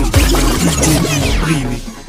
DJ Remix